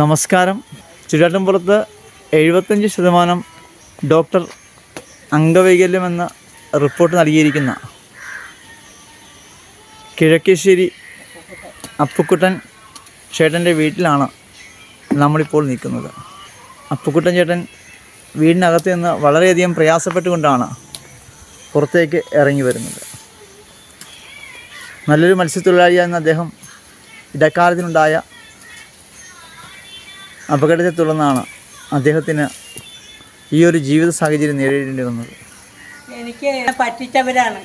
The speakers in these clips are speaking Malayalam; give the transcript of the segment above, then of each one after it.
നമസ്കാരം. ചുരുളാട്ടുംപുറത്ത് എഴുപത്തഞ്ച് ശതമാനം ഡോക്ടർ അംഗവൈകല്യമെന്ന റിപ്പോർട്ട് നൽകിയിരിക്കുന്ന കിഴക്കേശ്ശേരി അപ്പുക്കുട്ടൻ ചേട്ടന്റെ വീട്ടിലാണ് നമ്മളിപ്പോൾ നിൽക്കുന്നത്. അപ്പുക്കുട്ടൻ ചേട്ടൻ വീടിനകത്ത് നിന്ന് വളരെയധികം പ്രയാസപ്പെട്ടുകൊണ്ടാണ് പുറത്തേക്ക് ഇറങ്ങി വരുന്നത്. നല്ലൊരു മത്സ്യത്തൊഴിലാളിയായിരുന്ന അദ്ദേഹം ഇടക്കാലത്തിനുണ്ടായ അപകടത്തെ തുടർന്നാണ് അദ്ദേഹത്തിന് ഈ ഒരു ജീവിത സാഹചര്യം നേരിടേണ്ടി വന്നത്. എനിക്ക് പറ്റിച്ചവരാണ്.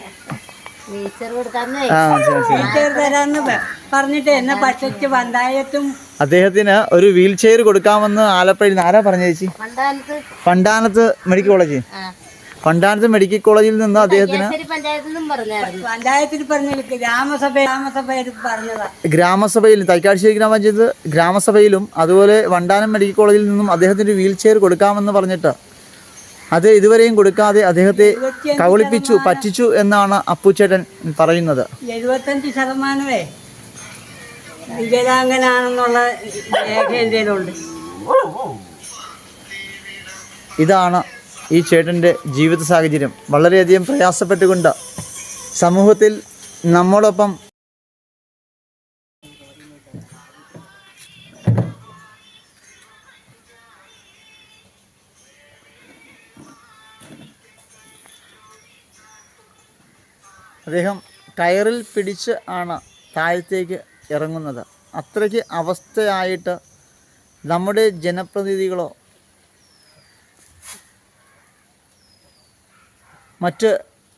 പറഞ്ഞിട്ട് എന്നെ പറ്റിച്ച് പഞ്ചായത്തും അദ്ദേഹത്തിന് ഒരു വീൽ ചെയർ കൊടുക്കാമെന്ന് ആലപ്പുഴയിൽ നിന്ന് ആരാ പറഞ്ഞ ചേച്ചി? പണ്ടാനത്ത് മെഡിക്കൽ കോളേജ്. ആ. പണ്ടാനത്ത് മെഡിക്കൽ കോളേജിൽ നിന്ന് അദ്ദേഹത്തിന് പഞ്ചായത്തിൽ പറഞ്ഞ ഗ്രാമസഭ ഗ്രാമസഭയിൽ പറഞ്ഞതാ. ഗ്രാമസഭയിൽ തൈക്കാശ്ശേരി ഗ്രാമപഞ്ചായത്ത് ഗ്രാമസഭയിലും അതുപോലെ വണ്ടാനം മെഡിക്കൽ കോളേജിൽ നിന്നും അദ്ദേഹത്തിന് വീൽ ചെയർ കൊടുക്കാമെന്ന് പറഞ്ഞിട്ട് അത് ഇതുവരെയും കൊടുക്കാതെ അദ്ദേഹത്തെ കവളിപ്പിച്ചു പറ്റിച്ചു എന്നാണ് അപ്പുച്ചേട്ടൻ പറയുന്നത്. എഴുപത്തഞ്ച് ശതമാനമേ വികലാംഗനാണെന്നുള്ള രേഖ എന്തെങ്കിലുണ്ട് ഇതാണ് ഈ ചേട്ടന്റെ ജീവിത സാഹചര്യം വളരെയധികം പ്രയാസപ്പെട്ടുകൊണ്ട് സമൂഹത്തിൽ നമ്മളൊപ്പം അദ്ദേഹം കയറിൽ പിടിച്ച് ആണ് താഴത്തേക്ക് ഇറങ്ങുന്നത്. അത്രയ്ക്ക് അവസ്ഥയായിട്ട് നമ്മുടെ ജനപ്രതിനിധികളോ മറ്റ്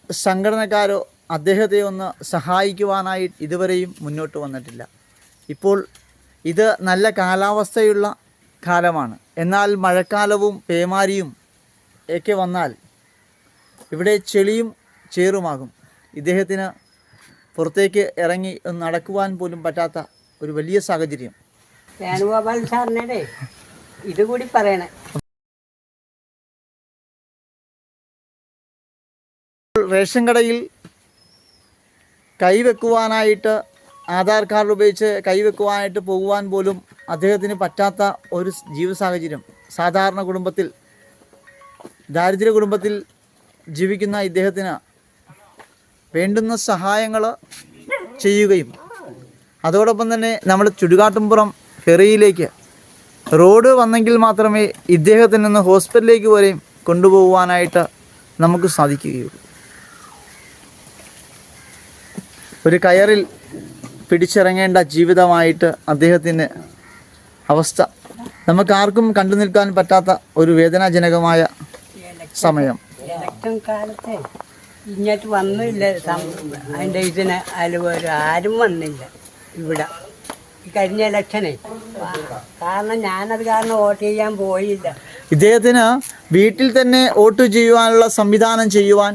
സംഘടനക്കാരോ അദ്ദേഹത്തെ ഒന്ന് സഹായിക്കുവാനായി ഇതുവരെയും മുന്നോട്ട് വന്നിട്ടില്ല. ഇപ്പോൾ ഇത് നല്ല കാലാവസ്ഥയുള്ള കാലമാണ്. എന്നാൽ മഴക്കാലവും പേമാരിയും ഒക്കെ വന്നാൽ ഇവിടെ ചെളിയും ചേറുമാകും. ഇദ്ദേഹത്തിന് പുറത്തേക്ക് ഇറങ്ങി നടക്കുവാൻ പോലും പറ്റാത്ത ഒരു വലിയ സാഹചര്യം. വേണുഗോപാൽ സാറിനെ ഇതുകൂടി പറയണേ. റേഷൻ കടയിൽ കൈവെക്കുവാനായിട്ട് ആധാർ കാർഡ് ഉപയോഗിച്ച് കൈവെക്കുവാനായിട്ട് പോകുവാൻ പോലും അദ്ദേഹത്തിന് പറ്റാത്ത ഒരു ജീവിത സാഹചര്യം. സാധാരണ കുടുംബത്തിൽ ദാരിദ്ര്യ കുടുംബത്തിൽ ജീവിക്കുന്ന ഇദ്ദേഹത്തിന് വേണ്ടുന്ന സഹായങ്ങൾ ചെയ്യുകയും അതോടൊപ്പം തന്നെ നമ്മൾ ചുടുകാട്ടുംപുറം ഫെറിയിലേക്ക് റോഡ് വന്നെങ്കിൽ മാത്രമേ ഇദ്ദേഹത്തിൽ നിന്ന് ഹോസ്പിറ്റലിലേക്ക് വരെയും കൊണ്ടുപോകുവാനായിട്ട് നമുക്ക് സാധിക്കുകയുള്ളൂ. ഒരു കയറിൽ പിടിച്ചിറങ്ങേണ്ട ജീവിതമായിട്ട് അദ്ദേഹത്തിന് അവസ്ഥ. നമുക്കാർക്കും കണ്ടു നിൽക്കാൻ പറ്റാത്ത ഒരു വേദനാജനകമായ സമയം. കാലത്ത് ഇങ്ങോട്ട് വന്നില്ല. അതിന്റെ ഇതിന് അലുവര് ആരും വന്നില്ല ഇവിടെ. ഈ കഴിഞ്ഞ ഇലക്ഷനെ. കാരണം ഞാനത് കാരണം വോട്ട് ചെയ്യാൻ പോയില്ല. ഇദ്ദേഹത്തിന് വീട്ടിൽ തന്നെ വോട്ട് ചെയ്യുവാനുള്ള സംവിധാനം ചെയ്യുവാൻ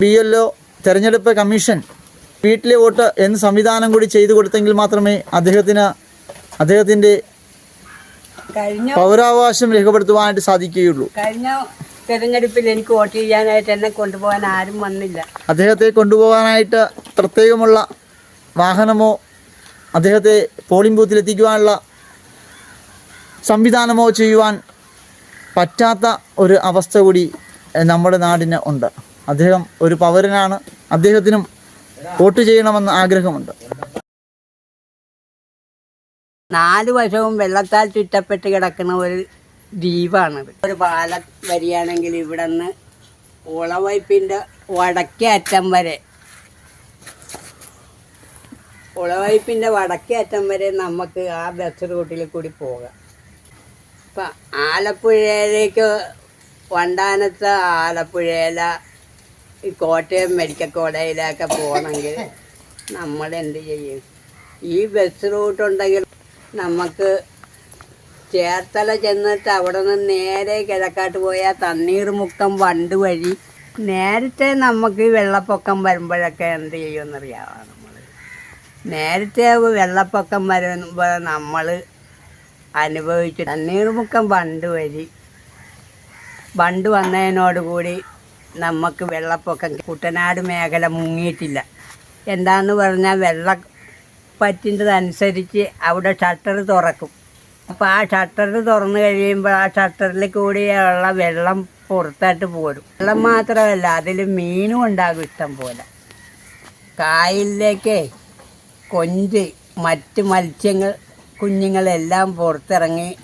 പി എൽ ഒ തെരഞ്ഞെടുപ്പ് കമ്മീഷൻ വീട്ടിലെ വോട്ട് എന്ന് സംവിധാനം കൂടി ചെയ്തു കൊടുത്തെങ്കിൽ മാത്രമേ അദ്ദേഹത്തിന് അദ്ദേഹത്തിന്റെ പൗരാവകാശം രേഖപ്പെടുത്തുവാനായിട്ട് സാധിക്കുകയുള്ളൂ. കഴിഞ്ഞ തെരഞ്ഞെടുപ്പിൽ എനിക്ക് വോട്ട് ചെയ്യാനായിട്ട് എന്നെ കൊണ്ടുപോകാൻ ആരും വന്നില്ല. അദ്ദേഹത്തെ കൊണ്ടുപോകാനായിട്ട് പ്രത്യേകമുള്ള വാഹനമോ അദ്ദേഹത്തെ പോളിംഗ് ബൂത്തിലെത്തിക്കുവാനുള്ള സംവിധാനമോ ചെയ്യുവാൻ പറ്റാത്ത ഒരു അവസ്ഥ കൂടി നമ്മുടെ നാടിന് ഉണ്ട്. അദ്ദേഹം ഒരു പൗരനാണ്. അദ്ദേഹത്തിനും വോട്ട് ചെയ്യണമെന്ന് ആഗ്രഹമുണ്ട്. നാല് വശവും വെള്ളത്താൽ ചുറ്റപ്പെട്ട് കിടക്കുന്ന ഒരു ദ്വീപാണത്. ഒരു പാലം വരികയാണെങ്കിൽ ഇവിടെ നിന്ന് ഉളവയ്പ്പിന്റെ വടക്കേ അറ്റം വരെ ഉളവയ്പ്പിന്റെ വടക്കേ അറ്റം വരെ നമുക്ക് ആ ബസ് റൂട്ടിൽ കൂടി പോകാം. ഇപ്പം ആലപ്പുഴയിലേക്ക് വണ്ടാനത്ത് ആലപ്പുഴയില ഈ കോട്ടയം മെഡിക്കൽ കോളേജിലൊക്കെ പോകണമെങ്കിൽ നമ്മൾ എന്ത് ചെയ്യും? ഈ ബസ് റൂട്ട് ഉണ്ടെങ്കിൽ നമുക്ക് ചേർത്തല ചെന്നിട്ട് അവിടെ നിന്ന് നേരെ കിഴക്കാട്ട് പോയാൽ തണ്ണീർമുക്കം വണ്ട് വഴി നേരത്തെ നമുക്ക് വെള്ളപ്പൊക്കം വരുമ്പോഴൊക്കെ എന്ത് ചെയ്യുമെന്നറിയാമോ നമ്മൾ? നേരത്തെ വെള്ളപ്പൊക്കം വരുമ്പോൾ നമ്മൾ അനുഭവിച്ചു തണ്ണീർമുക്കം വണ്ട് വഴി വണ്ട് വന്നതിനോടുകൂടി നമുക്ക് വെള്ളപ്പൊക്കം കുട്ടനാട് മേഖല മുങ്ങിയിട്ടില്ല. എന്താന്ന് പറഞ്ഞാൽ വെള്ളം പറ്റിന്റെതനുസരിച്ച് അവിടെ ഷട്ടർ തുറക്കും. അപ്പോൾ ആ ഷട്ടർ തുറന്നു കഴിയുമ്പോൾ ആ ഷട്ടറിൽ കൂടിയുള്ള വെള്ളം പുറത്തായിട്ട് പോരും. വെള്ളം മാത്രമല്ല അതിൽ മീനും ഉണ്ടാകും ഇഷ്ടം പോലെ. കായലിലേക്ക് കൊഞ്ച് മറ്റ് മത്സ്യങ്ങൾ കുഞ്ഞുങ്ങളെല്ലാം പുറത്തിറങ്ങി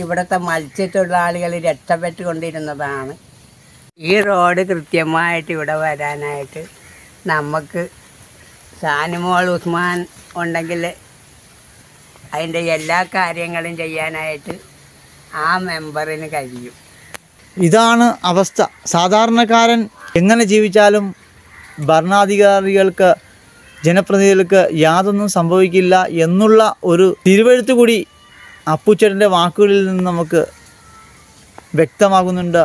ഇവിടുത്തെ മത്സ്യത്തൊഴിലാളികൾ രക്ഷപ്പെട്ടുകൊണ്ടിരുന്നതാണ്. ഈ റോഡ് കൃത്യമായിട്ട് ഇവിടെ വരാനായിട്ട് നമുക്ക് സാനിമോൾ ഉസ്മാൻ ഉണ്ടെങ്കിൽ അതിന്റെ എല്ലാ കാര്യങ്ങളും ചെയ്യാനായിട്ട് ആ മെമ്പറിന് കഴിയും. ഇതാണ് അവസ്ഥ. സാധാരണക്കാരൻ എങ്ങനെ ജീവിച്ചാലും ഭരണാധികാരികൾക്ക് ജനപ്രതിനിധികൾക്ക് യാതൊന്നും സംഭവിക്കില്ല എന്നുള്ള ഒരു തിരുവഴുത്തു കൂടി അപ്പുച്ചേട്ടന്റെ വാക്കുകളിൽ നിന്ന് നമുക്ക് വ്യക്തമാകുന്നുണ്ട്.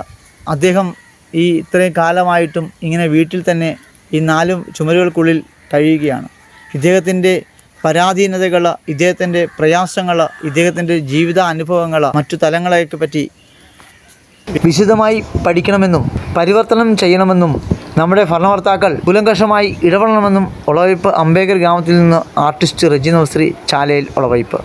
അദ്ദേഹം ഈ ഇത്രയും കാലമായിട്ടും ഇങ്ങനെ വീട്ടിൽ തന്നെ ഈ നാലും ചുമരുകൾക്കുള്ളിൽ കഴിയുകയാണ്. ഇദ്ദേഹത്തിന്റെ പരാധീനതകൾ ഇദ്ദേഹത്തിന്റെ പ്രയാസങ്ങൾ ഇദ്ദേഹത്തിന്റെ ജീവിത അനുഭവങ്ങൾ മറ്റു തലങ്ങളെയൊക്കെ പറ്റി വിശദമായി പഠിക്കണമെന്നും പരിവർത്തനം ചെയ്യണമെന്നും നമ്മുടെ ഭരണകർത്താക്കൾ കുലങ്കഷമായി ഇടപെടണമെന്നും ഒളവയ്പ്പ് അംബേദ്കർ ഗ്രാമത്തിൽ നിന്ന് ആർട്ടിസ്റ്റ് റെജിനോശ്രീ ചാലയിൽ ഒളവയ്പ്